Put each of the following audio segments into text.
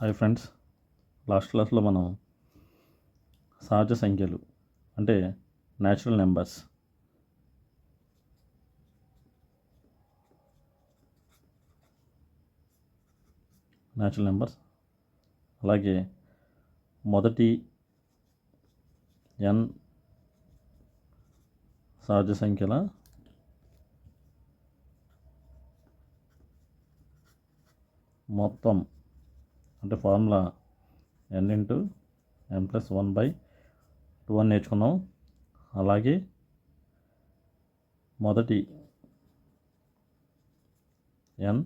Hi friends. Last క్లాస్లో మనం సహజ సంఖ్యలు అంటే న్యాచురల్ నెంబర్స్ న్యాచురల్ నెంబర్స్ అలాగే మొదటి ఎన్ సహజ సంఖ్యల మొత్తం అంటే formula n into n plus one by two అని నేర్చుకున్నాం. అలాగే మొదటి ఎన్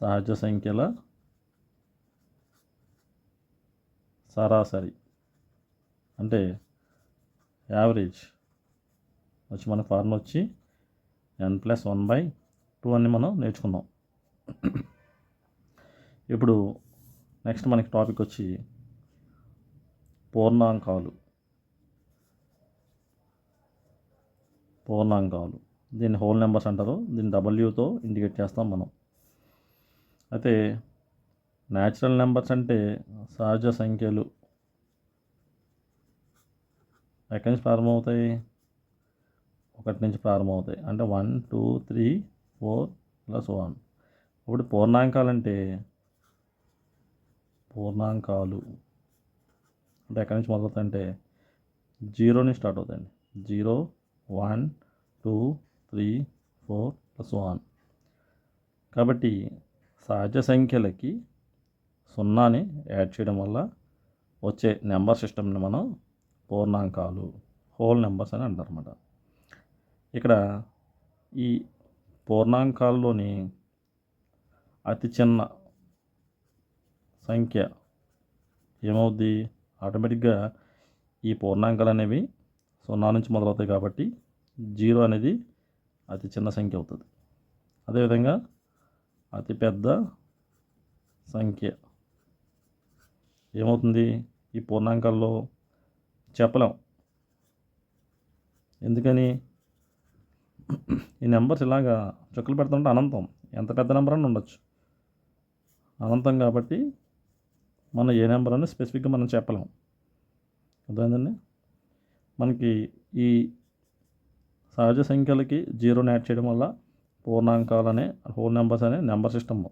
సహజ సంఖ్యల సరాసరి అంటే యావరేజ్ వచ్చి మన ఫార్ములా వచ్చి n plus one by two అని మనం నేర్చుకున్నాం. ఇప్పుడు నెక్స్ట్ మనకి టాపిక్ వచ్చి పూర్ణాంకాలు. పూర్ణాంకాలు. దీన్ని హోల్ నెంబర్స్ అంటారు. దీన్ని డబ్ల్యూతో ఇండికేట్ చేస్తాం మనం. అయితే న్యాచురల్ నెంబర్స్ అంటే సహజ సంఖ్యలు. ఎక్కడి నుంచి ప్రారంభమవుతాయి? ఒకటి నుంచి ప్రారంభమవుతాయి. అంటే one two three four plus one ఇప్పుడు పూర్ణాంకాలు అంటే పూర్ణాంకాలు. అంటే ఎక్కడి నుంచి మొదలవుతాయంటే జీరో నుంచి స్టార్ట్ అవుతాయండి. Zero one two three four plus one. కాబట్టి సహజ సంఖ్యలకి సున్నాని యాడ్ చేయడం వల్ల వచ్చే నెంబర్ సిస్టమ్ని మనం పూర్ణాంకాలు హోల్ నెంబర్స్ అని అంటారన్నమాట ఇక్కడ ఈ పూర్ణాంకాల్లోని అతి చిన్న సంఖ్య ఏమవుద్ది? ఆటోమేటిక్గా ఈ పూర్ణాంకాలు అనేవి సున్నా నుంచి మొదలవుతాయి కాబట్టి జీరో అనేది అతి చిన్న సంఖ్య అవుతుంది. అదేవిధంగా అతి పెద్ద సంఖ్య ఏమవుతుంది? ఈ పూర్ణాంకాల్లో చెప్పలేం. ఎందుకని? ఈ నెంబర్స్ ఇలాగా చుక్కలు పెడుతుంటే అనంతం. ఎంత పెద్ద నెంబర్ అని ఉండొచ్చు. అనంతం కాబట్టి మనం ఏ నెంబర్ అని స్పెసిఫిక్గా మనం చెప్పలేం. అర్థమైందండి? మనకి ఈ సహజ సంఖ్యలకి జీరోని యాడ్ చేయడం వల్ల పూర్ణాంకాలు అనే హోల్ నెంబర్స్ అనే నెంబర్ సిస్టమ్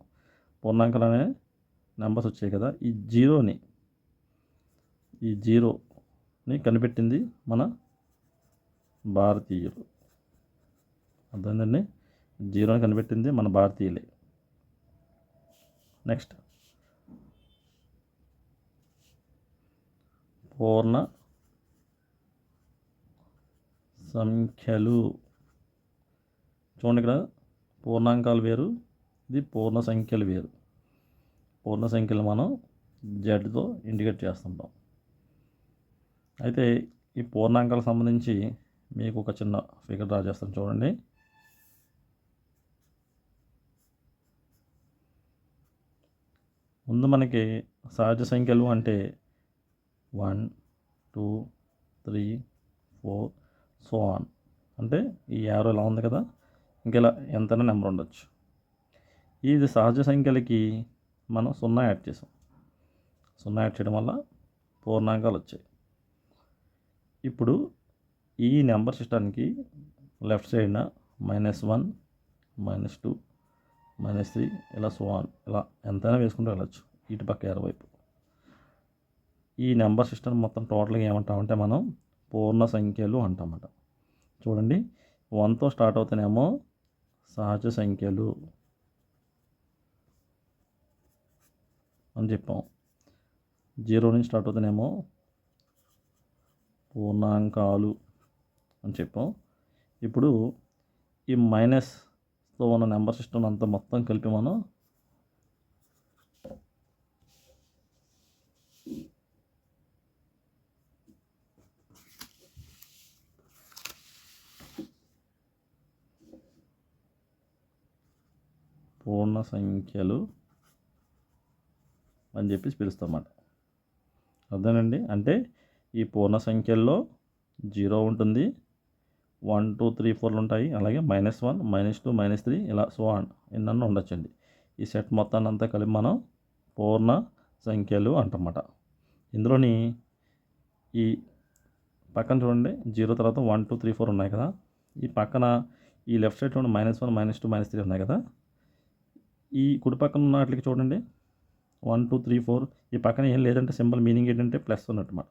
పూర్ణాంకాలు అనే నెంబర్స్ వచ్చాయి కదా. ఈ జీరోని ఈ జీరోని కనిపెట్టింది మన భారతీయులు. అర్థమైందండి? జీరోని కనిపెట్టింది మన భారతీయులే. నెక్స్ట్. పూర్ణ సంఖ్యలు. చూడండి ఇక్కడ పూర్ణాంకాలు వేరు ఇది పూర్ణ సంఖ్యలు వేరు. పూర్ణ సంఖ్యలు మనం జడ్తో ఇండికేట్ చేస్తుంటాం. అయితే ఈ పూర్ణాంకాలకు సంబంధించి మీకు ఒక చిన్న ఫిగర్ డ్రా చేస్తాను చూడండి. ముందు మనకి సహజ సంఖ్యలు అంటే one two three four so on. అంటే ఈ యారో ఇలా ఉంది కదా ఇంకెలా ఎంతైనా నెంబర్ ఉండొచ్చు. ఇది సహజ సంఖ్యలకి మనం సున్నా యాడ్ చేసాం. సున్నా యాడ్ చేయడం వల్ల పూర్ణాంకాలు వచ్చాయి. ఇప్పుడు ఈ నెంబర్ సిస్టానికి లెఫ్ట్ సైడ్న minus one minus two minus three ఇలా సో ఆన్ ఇలా ఎంతైనా వేసుకుంటూ వెళ్ళచ్చు. ఇటు పక్క ఎరవైపు. ఈ నెంబర్ సిస్టమ్ మొత్తం టోటల్గా ఏమంటామంటే మనం పూర్ణ సంఖ్యలు అంటామట చూడండి వన్తో స్టార్ట్ అవుతానేమో సహజ సంఖ్యలు అని చెప్పాం. జీరో నుంచి స్టార్ట్ అవుతానేమో పూర్ణాంకాలు అని చెప్పాం. ఇప్పుడు ఈ మైనస్తో ఉన్న నెంబర్ సిస్టమ్ అంతా మొత్తం కలిపి మనం పూర్ణ సంఖ్యలు అని చెప్పేసి పిలుస్తామన్నమాట. అర్థమేనండి అంటే ఈ పూర్ణ సంఖ్యల్లో జీరో ఉంటుంది వన్ టూ త్రీ ఫోర్లు ఉంటాయి అలాగే minus one minus two minus three ఇలా సో అండ్ ఎన్నో ఉండొచ్చండి. ఈ సెట్ మొత్తాన్ని అంతా కలిపి మనం పూర్ణ సంఖ్యలు అంటమాట ఇందులోని ఈ పక్కన చూడండి జీరో తర్వాత వన్ టూ త్రీ ఫోర్ ఉన్నాయి కదా. ఈ పక్కన ఈ లెఫ్ట్ సైడ్ చూడండి minus one minus two minus three ఉన్నాయి కదా. ఈ కుడి పక్కన ఉన్న వాటికి చూడండి. One two three four. ఈ పక్కన ఏం లేదంటే సింబల్ మీనింగ్ ఏంటంటే ప్లస్ ఉన్నట్టు మాట.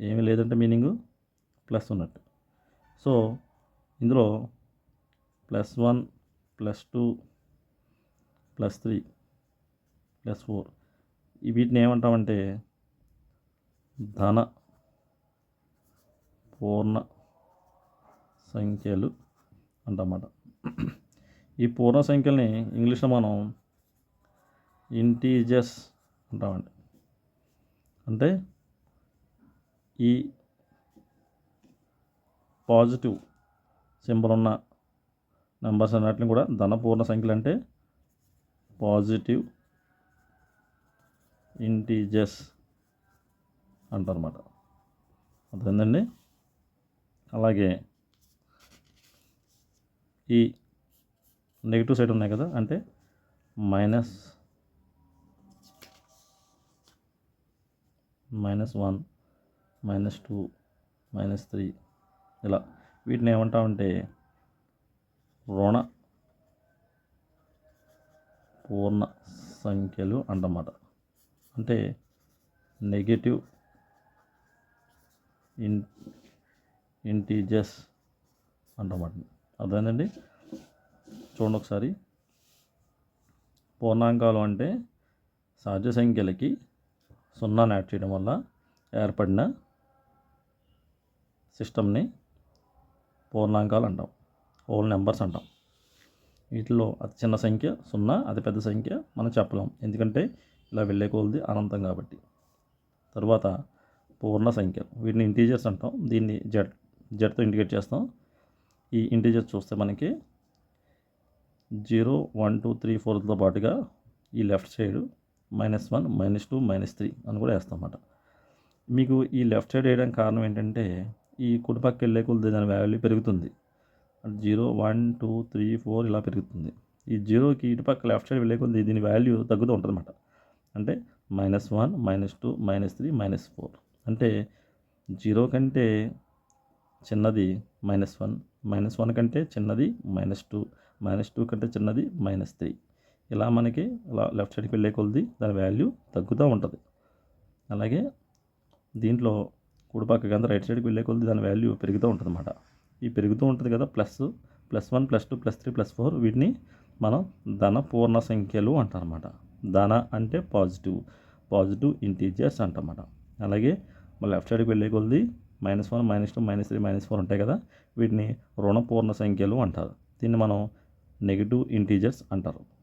ఏమీ లేదంటే మీనింగ్ ప్లస్ ఉన్నట్టు. సో ఇందులో plus one plus two plus three plus four. ఈ వీటిని ఏమంటామంటే ధన పూర్ణ సంఖ్యలు అంటమాట ఈ పూర్ణ సంఖ్యల్ని ఇంగ్లీష్లో మనం ఇంటీజర్స్ అంటామండి. అంటే ఈ పాజిటివ్ సింబల్ ఉన్న నెంబర్స్ అన్నిటిని కూడా ధన పూర్ణ సంఖ్యలు అంటే పాజిటివ్ ఇంటీజర్స్ అంటారన్నమాట. అర్థమైందండి? అలాగే ఈ నెగిటివ్ సైడ్ ఉన్నాయి కదా అంటే minus minus one minus two minus three ఇలా వీటిని ఏమంటామంటే రుణ పూర్ణ సంఖ్యలు అంటమాట. అంటే నెగటివ్ ఇన్ ఇంటీజర్స్ అంటమాట. అర్థమైందండి? చూడండి ఒకసారి. పూర్ణాంకాలు అంటే సహజ సంఖ్యలకి సున్నాను యాడ్ చేయడం వల్ల ఏర్పడిన సిస్టమ్ని పూర్ణాంకాలు అంటాం. హోల్ నెంబర్స్ అంటాం. వీటిలో అతి చిన్న సంఖ్య సున్నా అతి పెద్ద సంఖ్య మనం చెప్పలేం. ఎందుకంటే ఇలా వెళ్ళే కొలది అనంతం కాబట్టి. తర్వాత పూర్ణ సంఖ్యలు. వీటిని ఇంటీజర్స్ అంటాం. దీన్ని జెడ్ జడ్తో ఇండికేట్ చేస్తాం. ఈ ఇంటీజర్స్ చూస్తే మనకి జీరో వన్ టూ త్రీ ఫోర్తో పాటుగా ఈ left side minus one minus two minus three అని కూడా వేస్తామన్నమాట. మీకు ఈ లెఫ్ట్ సైడ్ వేయడానికి కారణం ఏంటంటే ఈ కుడిపక్క వెళ్ళే కొద్ది దాని వాల్యూ పెరుగుతుంది. Zero one two three four ఇలా పెరుగుతుంది. ఈ జీరోకి ఇటుపక్క లెఫ్ట్ సైడ్ వెళ్ళే కొద్ది దీని వాల్యూ తగ్గుతూ ఉంటుందన్నమాట. అంటే minus one minus two minus three minus four. అంటే జీరో కంటే చిన్నది మైనస్ వన్ మైనస్ వన్ కంటే చిన్నది మైనస్ టూ. మైనస్ టూ కంటే చిన్నది మైనస్ త్రీ ఇలా మనకి ఇలా లెఫ్ట్ సైడ్కి వెళ్ళే కొలది దాని వాల్యూ తగ్గుతూ ఉంటుంది. అలాగే దీంట్లో కుడిపక్క కింద రైట్ సైడ్కి వెళ్ళే కొలది దాని వాల్యూ పెరుగుతూ ఉంటుంది అన్నమాట ఈ పెరుగుతూ ఉంటుంది కదా plus plus one plus two plus three plus four వీటిని మనం ధన పూర్ణ సంఖ్యలు అంటారన్నమాట. ధన అంటే పాజిటివ్ పాజిటివ్ ఇంటీజర్స్ అంటమాట అలాగే లెఫ్ట్ సైడ్కి వెళ్ళే కొలది minus one minus two minus three minus four ఉంటాయి కదా వీటిని రుణ పూర్ణ సంఖ్యలు అంటారు. దీన్ని మనం నెగిటివ్ ఇంటీజర్స్ అంటారు.